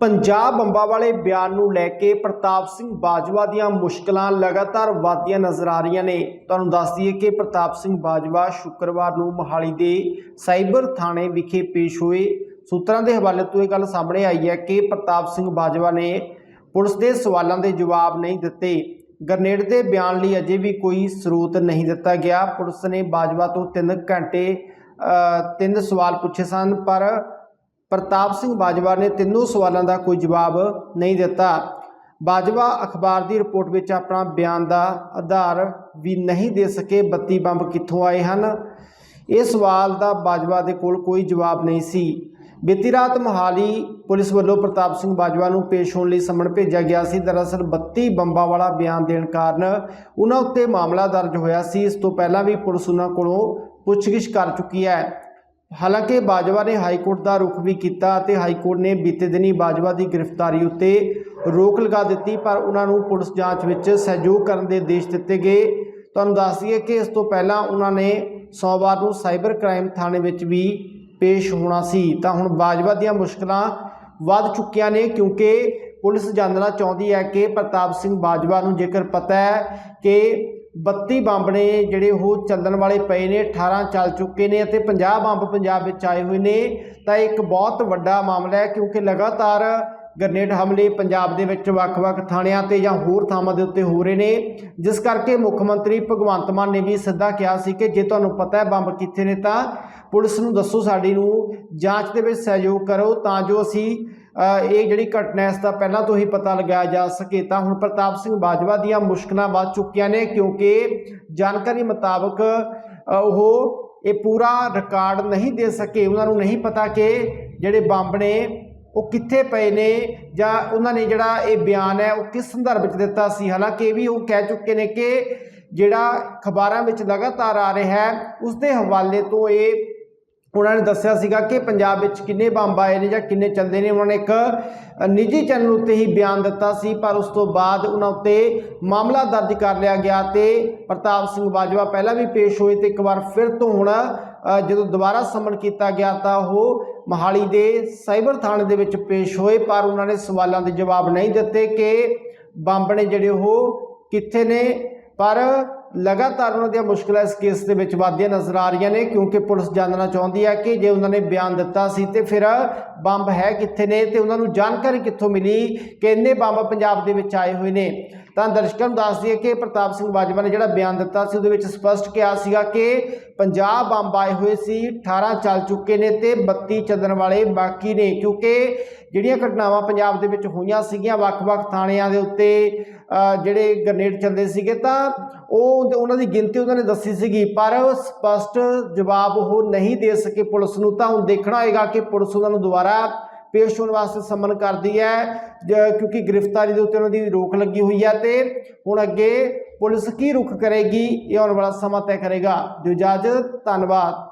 ਪੰਜਾਬ ਬੰਬਾਂ ਵਾਲੇ ਬਿਆਨ ਨੂੰ ਲੈ ਕੇ ਪ੍ਰਤਾਪ ਸਿੰਘ ਬਾਜਵਾ ਦੀਆਂ ਮੁਸ਼ਕਲਾਂ ਲਗਾਤਾਰ ਵਧਦੀਆਂ ਨਜ਼ਰ ਆ ਰਹੀਆਂ ਨੇ। ਤੁਹਾਨੂੰ ਦੱਸ ਦਈਏ ਕਿ ਪ੍ਰਤਾਪ ਸਿੰਘ ਬਾਜਵਾ ਸ਼ੁੱਕਰਵਾਰ ਨੂੰ ਮੋਹਾਲੀ ਦੇ ਸਾਈਬਰ ਥਾਣੇ ਵਿਖੇ ਪੇਸ਼ ਹੋਏ। ਸੂਤਰਾਂ ਦੇ ਹਵਾਲੇ ਤੋਂ ਇਹ ਗੱਲ ਸਾਹਮਣੇ ਆਈ ਹੈ ਕਿ ਪ੍ਰਤਾਪ ਸਿੰਘ ਬਾਜਵਾ ਨੇ ਪੁਲਿਸ ਦੇ ਸਵਾਲਾਂ ਦੇ ਜਵਾਬ ਨਹੀਂ ਦਿੱਤੇ। ਗਰਨੇਡ ਦੇ ਬਿਆਨ ਲਈ ਅਜੇ ਵੀ ਕੋਈ ਸਰੋਤ ਨਹੀਂ ਦਿੱਤਾ ਗਿਆ। ਪੁਲਿਸ ਨੇ ਬਾਜਵਾ ਤੋਂ 3 ਘੰਟੇ ਅ, ਤਿੰਨ ਸਵਾਲ ਪੁੱਛੇ ਸਨ ਪਰ ਪ੍ਰਤਾਪ ਸਿੰਘ ਬਾਜਵਾ ਨੇ ਤਿੰਨੋਂ ਸਵਾਲਾਂ ਦਾ ਕੋਈ ਜਵਾਬ ਨਹੀਂ ਦਿੱਤਾ। ਬਾਜਵਾ ਅਖਬਾਰ ਦੀ ਰਿਪੋਰਟ ਵਿੱਚ ਆਪਣਾ ਬਿਆਨ ਦਾ ਆਧਾਰ ਵੀ ਨਹੀਂ ਦੇ ਸਕੇ 32 ਬੰਬ ਕਿੱਥੋਂ ਆਏ ਹਨ? ਇਹ ਸਵਾਲ ਦਾ ਬਾਜਵਾ ਦੇ ਕੋਲ ਕੋਈ ਜਵਾਬ ਨਹੀਂ ਸੀ। ਬੀਤੀ ਰਾਤ ਮੋਹਾਲੀ ਪੁਲਿਸ ਵੱਲੋਂ ਪ੍ਰਤਾਪ ਸਿੰਘ ਬਾਜਵਾ ਨੂੰ ਪੇਸ਼ ਹੋਣ ਲਈ ਸੰਮਣ ਭੇਜਿਆ ਗਿਆ ਸੀ। ਦਰਅਸਲ 32 ਬੰਬਾਂ ਵਾਲਾ ਬਿਆਨ ਦੇਣ ਕਾਰਨ ਉਹਨਾਂ ਉੱਤੇ ਮਾਮਲਾ ਦਰਜ ਹੋਇਆ ਸੀ। ਇਸ ਤੋਂ ਪਹਿਲਾਂ ਵੀ ਪੁਲਿਸ ਉਹਨਾਂ ਕੋਲੋਂ ਪੁੱਛਗਿੱਛ ਕਰ ਚੁੱਕੀ ਹੈ। ਹਾਲਾਂਕਿ ਬਾਜਵਾ ਨੇ ਹਾਈ ਕੋਰਟ ਦਾ ਰੁਖ ਵੀ ਕੀਤਾ ਅਤੇ ਹਾਈ ਕੋਰਟ ਨੇ ਬੀਤੇ ਦਿਨੀ ਬਾਜਵਾ ਦੀ ਗ੍ਰਿਫਤਾਰੀ ਉੱਤੇ ਰੋਕ ਲਗਾ ਦਿੱਤੀ, ਪਰ ਉਹਨਾਂ ਨੂੰ ਪੁਲਿਸ ਜਾਂਚ ਵਿੱਚ ਸਹਿਯੋਗ ਕਰਨ ਦੇ ਆਦੇਸ਼ ਦਿੱਤੇ ਗਏ। ਤੁਹਾਨੂੰ ਦੱਸ ਦਈਏ ਕਿ ਇਸ ਤੋਂ ਪਹਿਲਾਂ ਉਹਨਾਂ ਨੇ ਸੋਮਵਾਰ ਨੂੰ ਸਾਈਬਰ ਕ੍ਰਾਈਮ ਥਾਣੇ ਵਿੱਚ ਵੀ ਪੇਸ਼ ਹੋਣਾ ਸੀ। ਤਾਂ ਹੁਣ ਬਾਜਵਾ ਦੀਆਂ ਮੁਸ਼ਕਲਾਂ ਵੱਧ ਚੁੱਕੀਆਂ ਨੇ, ਕਿਉਂਕਿ ਪੁਲਿਸ ਜਾਣਨਾ ਚਾਹੁੰਦੀ ਹੈ ਕਿ ਪ੍ਰਤਾਪ ਸਿੰਘ ਬਾਜਵਾ ਨੂੰ ਜੇਕਰ ਪਤਾ ਹੈ ਕਿ 32 ਬੰਬ ਨੇ ਜਿਹੜੇ ਉਹ ਚੱਲਣ ਵਾਲੇ ਪਏ ਨੇ 18 ਚੱਲ ਚੁੱਕੇ ਨੇ ਅਤੇ 50 ਬੰਬ ਪੰਜਾਬ ਵਿੱਚ ਆਏ ਹੋਏ ਨੇ। ਤਾਂ ਇਹ ਇੱਕ ਬਹੁਤ ਵੱਡਾ ਮਾਮਲਾ ਹੈ ਕਿਉਂਕਿ ਲਗਾਤਾਰ ਗ੍ਰਨੇਡ ਹਮਲੇ ਪੰਜਾਬ ਦੇ ਵਿੱਚ ਵੱਖ-ਵੱਖ ਥਾਣਿਆਂ ਤੇ ਜਾਂ ਹੋਰ ਥਾਵਾਂ ਦੇ ਉੱਤੇ ਹੋ ਰਹੇ ਨੇ। ਜਿਸ ਕਰਕੇ ਮੁੱਖ ਮੰਤਰੀ ਭਗਵੰਤ ਮਾਨ ਨੇ ਵੀ ਸਿੱਧਾ ਕਿਹਾ ਸੀ ਕਿ ਜੇ ਤੁਹਾਨੂੰ ਪਤਾ ਹੈ ਬੰਬ ਕਿੱਥੇ ਨੇ ਤਾਂ ਪੁਲਿਸ ਨੂੰ ਦੱਸੋ, ਸਾਡੀ ਨੂੰ ਜਾਂਚ ਦੇ ਵਿੱਚ ਸਹਿਯੋਗ ਕਰੋ ਤਾਂ ਜੋ ਅਸੀਂ ਇਹ ਜਿਹੜੀ ਘਟਨਾ ਇਸ ਦਾ ਪਹਿਲਾਂ ਤੋਂ ਹੀ ਪਤਾ ਲਗਾਇਆ ਜਾ ਸਕੇ। ਤਾਂ ਹੁਣ ਪ੍ਰਤਾਪ ਸਿੰਘ ਬਾਜਵਾ ਦੀਆਂ ਮੁਸ਼ਕਲਾਂ ਵੱਧ ਚੁੱਕੀਆਂ ਨੇ ਕਿਉਂਕਿ ਜਾਣਕਾਰੀ ਮੁਤਾਬਕ ਉਹ ਇਹ ਪੂਰਾ ਰਿਕਾਰਡ ਨਹੀਂ ਦੇ ਸਕੇ। ਉਹਨਾਂ ਨੂੰ ਨਹੀਂ ਪਤਾ ਕਿ ਜਿਹੜੇ ਬੰਬ ਨੇ ਉਹ ਕਿੱਥੇ ਪਏ ਨੇ? ਜਾਂ ਉਹਨਾਂ ਨੇ ਜਿਹੜਾ ਇਹ ਬਿਆਨ ਹੈ, ਉਹ ਕਿਸ ਸੰਦਰਭ ਵਿੱਚ ਦਿੱਤਾ ਸੀ? ਹਾਲਾਂਕਿ ਇਹ ਵੀ ਉਹ ਕਹਿ ਚੁੱਕੇ ਨੇ ਕਿ ਜਿਹੜਾ ਖਬਰਾਂ ਵਿੱਚ ਲਗਾਤਾਰ ਆ ਰਿਹਾ ਹੈ ਉਸ ਦੇ ਹਵਾਲੇ ਤੋਂ ਇਹ ਉਹਨਾਂ ਨੇ ਦੱਸਿਆ ਸੀਗਾ ਕਿ ਪੰਜਾਬ ਵਿੱਚ ਕਿੰਨੇ ਬੰਬ ਆਏ ਨੇ ਜਾਂ ਕਿੰਨੇ ਚੱਲਦੇ ਨੇ। ਉਹਨਾਂ ਨੇ ਇੱਕ ਨਿੱਜੀ ਚੈਨਲ ਉੱਤੇ ਹੀ ਬਿਆਨ ਦਿੱਤਾ ਸੀ, ਪਰ ਉਸ ਤੋਂ ਬਾਅਦ ਉਹਨਾਂ ਉੱਤੇ ਮਾਮਲਾ ਦਰਜ ਕਰ ਲਿਆ ਗਿਆ ਤੇ ਪ੍ਰਤਾਪ ਸਿੰਘ ਬਾਜਵਾ ਪਹਿਲਾਂ ਵੀ ਪੇਸ਼ ਹੋਏ ਤੇ ਇੱਕ ਵਾਰ ਫਿਰ ਤੋਂ ਹੁਣ ਜਦੋਂ ਦੁਬਾਰਾ ਸਮਨ ਕੀਤਾ ਗਿਆ ਤਾਂ ਉਹ ਮੋਹਾਲੀ ਦੇ ਸਾਈਬਰ ਥਾਣੇ ਦੇ ਵਿੱਚ ਪੇਸ਼ ਹੋਏ, ਪਰ ਉਹਨਾਂ ਨੇ ਸਵਾਲਾਂ ਦੇ ਜਵਾਬ ਨਹੀਂ ਦਿੱਤੇ ਕਿ ਬੰਬ ਨੇ ਜਿਹੜੇ ਉਹ ਕਿੱਥੇ ਨੇ। ਪਰ ਲਗਾਤਾਰ ਉਹਨਾਂ ਦੀਆਂ ਮੁਸ਼ਕਲਾਂ ਇਸ ਕੇਸ ਦੇ ਵਿੱਚ ਵਧਦੀਆਂ ਨਜ਼ਰ ਆ ਰਹੀਆਂ ਨੇ, ਕਿਉਂਕਿ ਪੁਲਿਸ ਜਾਣਨਾ ਚਾਹੁੰਦੀ ਹੈ ਕਿ ਜੇ ਉਹਨਾਂ ਨੇ ਬਿਆਨ ਦਿੱਤਾ ਸੀ ਤੇ ਫਿਰ ਬੰਬ ਹੈ ਕਿੱਥੇ ਨੇ ਤੇ ਉਹਨਾਂ ਨੂੰ ਜਾਣਕਾਰੀ ਕਿੱਥੋਂ ਮਿਲੀ ਕਿ ਇੰਨੇ ਬੰਬ ਪੰਜਾਬ ਦੇ ਵਿੱਚ ਆਏ ਹੋਏ ਨੇ। ਤਾਂ ਦਰਸ਼ਕਾਂ ਨੂੰ ਦੱਸ ਦਈਏ ਕਿ ਪ੍ਰਤਾਪ ਸਿੰਘ ਬਾਜਵਾ ਨੇ ਜਿਹੜਾ ਬਿਆਨ ਦਿੱਤਾ ਸੀ, ਉਹਦੇ ਵਿੱਚ ਸਪਸ਼ਟ ਕਿਹਾ ਸੀਗਾ ਕਿ 50 ਬੰਬ ਆਏ ਹੋਏ ਸੀ 18 ਚੱਲ ਚੁੱਕੇ ਨੇ ਤੇ 32 ਚੱਲਣ ਵਾਲੇ ਬਾਕੀ ਨੇ, ਕਿਉਂਕਿ ਜਿਹੜੀਆਂ ਘਟਨਾਵਾਂ ਪੰਜਾਬ ਦੇ ਵਿੱਚ ਹੋਈਆਂ ਸੀਗੀਆਂ, ਵੱਖ-ਵੱਖ ਥਾਣਿਆਂ ਦੇ ਉੱਤੇ ਜਿਹੜੇ ਗ੍ਰਨੇਡ ਚੱਲਦੇ ਸੀਗੇ, ਤਾਂ ਉਹ ਉਹਨਾਂ ਦੀ ਗਿਣਤੀ ਉਹਨਾਂ ਨੇ ਦੱਸੀ ਸੀਗੀ, ਪਰ ਉਹ ਸਪਸ਼ਟ ਜਵਾਬ ਉਹ ਨਹੀਂ ਦੇ ਸਕੇ ਪੁਲਿਸ ਨੂੰ, ਤਾਂ ਹੁਣ ਦੇਖਣਾ ਹੋਏਗਾ ਕਿ ਪੁਲਿਸ ਉਹਨਾਂ ਨੂੰ ਦੁਬਾਰਾ ਪੇਸ਼ ਹੋਣ ਵਾਸਤੇ ਸਮਨ ਕਰਦੀ ਹੈ ਕਿਉਂਕਿ ਗ੍ਰਿਫਤਾਰੀ ਦੇ ਉੱਤੇ ਉਹਨਾਂ ਦੀ ਰੋਕ ਲੱਗੀ ਹੋਈ ਹੈ ਤੇ ਹੁਣ ਅੱਗੇ ਪੁਲਿਸ ਕੀ ਰੁਖ ਕਰੇਗੀ, ਇਹ ਆਉਣ ਵਾਲਾ ਸਮਾਂ ਤੈਅ ਕਰੇਗਾ। ਦਿਓ ਇਜਾਜ਼ਤ, ਧੰਨਵਾਦ।